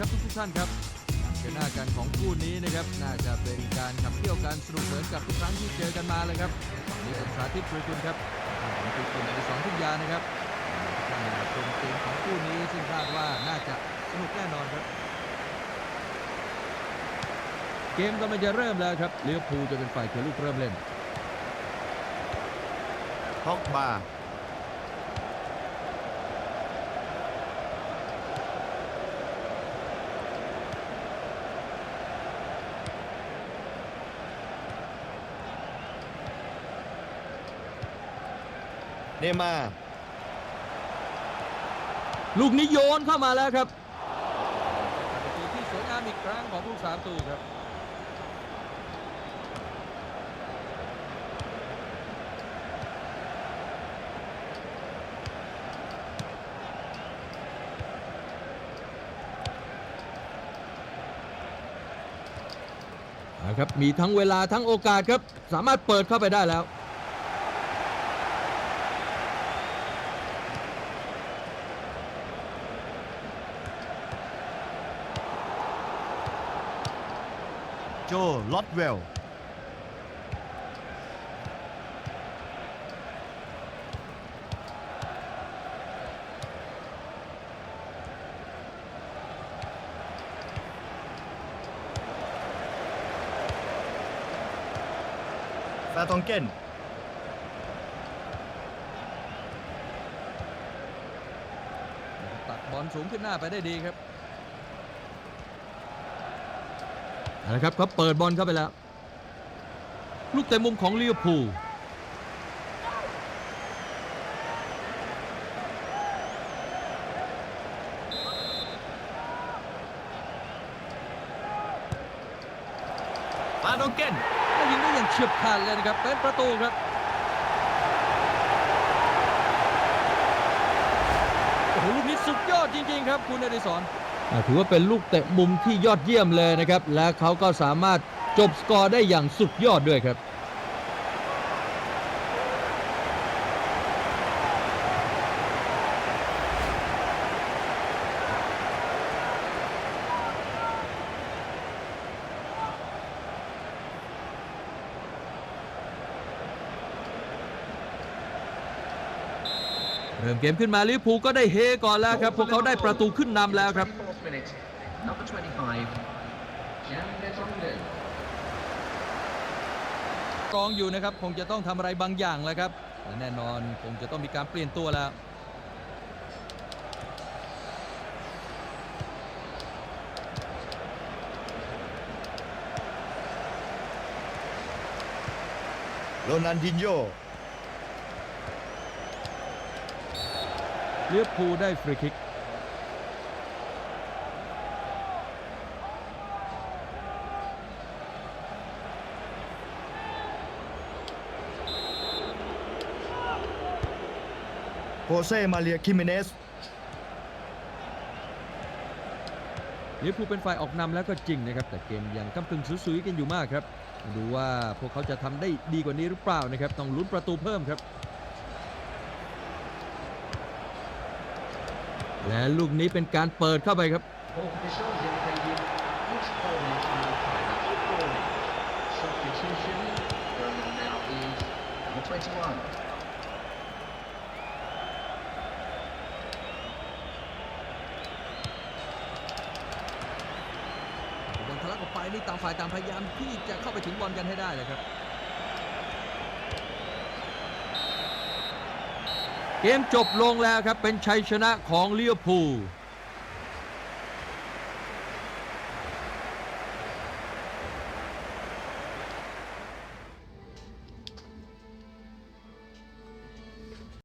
ครับทุกๆท่านครับเจอหน้ากันของคู่นี้นะครับน่าจะเป็นการขับเคี่ยวกันสนุกเหมือนกับทุกครั้งที่เจอกันมาเลยครับฝั่งนี้เป็นสาธิตปรีกุลครับทางของปรีกุลอดิศรทุ่ยานะครับท่านชมเกมของคู่นี้ซึ่งคาดว่าน่าจะสนุกแน่นอนครับ เกมกำลังจะเริ่มแล้วครับเลี้ยวภูจะเป็นฝ่ายเขียลูกเริ่มเล่นพ็อกบา เนย์มาร์ลูกนี้โยนเข้ามาแล้วครับประตูที่สวยงามอีกครั้งของผู้สามตูครับ นะครับ มีทั้งเวลาทั้งโอกาสครับ สามารถเปิดเข้าไปได้แล้ว โจลอตเวลฟาตองเกนตักบอลสูงขึ้นหน้าไปได้ดีครับ เอาละครับเขาเปิดบอลเข้าไปแล้ว ลูกเตะมุมของลิเวอร์พูลฟาตองเกนแล้ยิงได้อย่างเฉียบขาดเลยนะครับ เป็นประตูครับโอ้โหลูกนี้สุดยอดจริง ๆ ครับ คุณอดิศร ถือว่าเป็นลูกเตะมุมที่ยอดเยี่ยมเลยนะครับ และเขาก็สามารถจบสกอร์ได้อย่างสุดยอดด้วยครับ เริ่มเกมขึ้นมาลิเวอร์พูลก็ได้เฮก่อนแล้วครับ พวกเขาได้ประตูขึ้นนำแล้วครับ 24th minute, number 25, Jan Vertonghen. กองอยู่นะครับ คงจะต้องทำอะไรบางอย่างแล้วครับและแน่นอนคงจะต้องมีการเปลี่ยนตัวแล้ว โรนันดินโย เลี้ยวภูลได้ฟรีคิกโฮเซมาเรียคิเมเนสลิเวอร์พูลเป็นฝ่ายออกนำแล้วก็จริงนะครับ แต่เกมยังกำกึ่งสูสีกันอยู่มากครับมาดูว่าพวกเขาจะทำได้ดีกว่านี้หรือเปล่านะครับ ต้องลุ้นประตูเพิ่มครับ และลูกนี้เป็นการเปิดเข้าไปครับ บอลทะลักออกไปนี่ตามฝ่ายตามพยายามที่จะเข้าไปถึงบอลกันให้ได้เลยครับ เกมจบลงแล้วครับเป็นชัยชนะของลิเวพู